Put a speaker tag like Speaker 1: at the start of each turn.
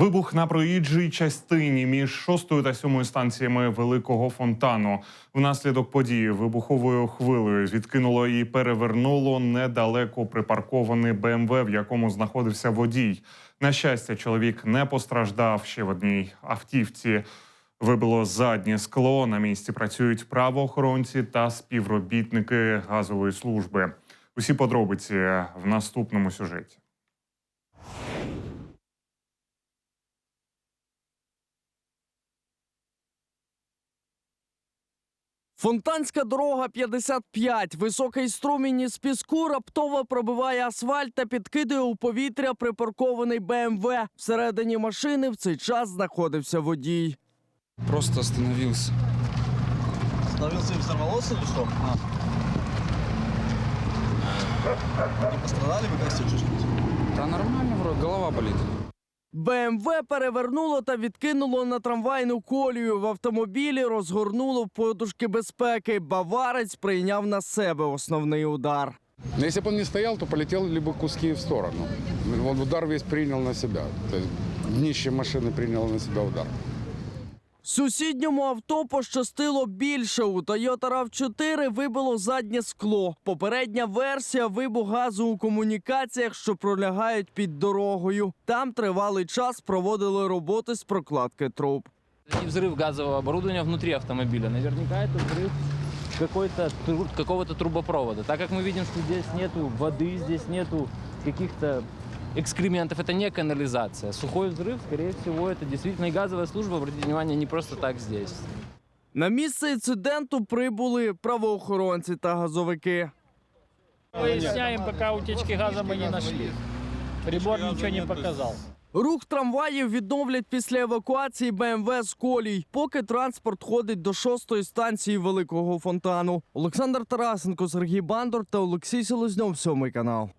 Speaker 1: Вибух на проїжджій частині між шостою та сьомою станціями великого фонтану. Внаслідок події вибуховою хвилею відкинуло і перевернуло недалеко припаркований БМВ, в якому знаходився водій. На щастя, чоловік не постраждав ще в одній автівці. Вибило заднє скло. На місці працюють правоохоронці та співробітники газової служби. Усі подробиці в наступному сюжеті.
Speaker 2: Фонтанська дорога 55. Високий струмінь із піску раптово пробиває асфальт та підкидує у повітря припаркований БМВ. Всередині машини в цей час знаходився водій.
Speaker 3: Просто остановился.
Speaker 4: Остановился и взорвался или что? Не пострадали вы как себя чувствуете?
Speaker 3: Нормально вроде, голова болит.
Speaker 2: БМВ перевернуло та відкинуло на трамвайну колію. В автомобілі розгорнуло подушки безпеки. Баварець прийняв на себе основний удар.
Speaker 5: Но если бы он не стоял, то полетели бы куски в сторону. Он удар весь принял на себя. То есть днище машины приняло на себя удар.
Speaker 2: Сусідньому авто пощастило більше. У Toyota RAV4 вибило заднє скло. Попередня версія вибух газу у комунікаціях, що пролягають під дорогою. Там тривалий час проводили роботи з прокладки труб.
Speaker 6: Не взрыв газового оборудования внутри автомобиля. Наверняка это взрыв какой-то тру- какого-то трубопровода. Так как мы видим, что здесь нету воды, здесь нету каких-то экскрементов, это не канализация. Сухой взрыв, скорее всего, это действительно и газовая служба, обратите внимание, не просто так здесь.
Speaker 2: На місце інциденту прибули правоохоронці та газовики.
Speaker 7: Выясняем, пока утечки газа мы не нашли. Прибор ничего не показал.
Speaker 2: Рух трамваїв відновлять після евакуації БМВ з колій, поки транспорт ходить до шостої станції великого фонтану. Олександр Тарасенко, Сергій Бандор та Олексій Селезньов, сьомий канал.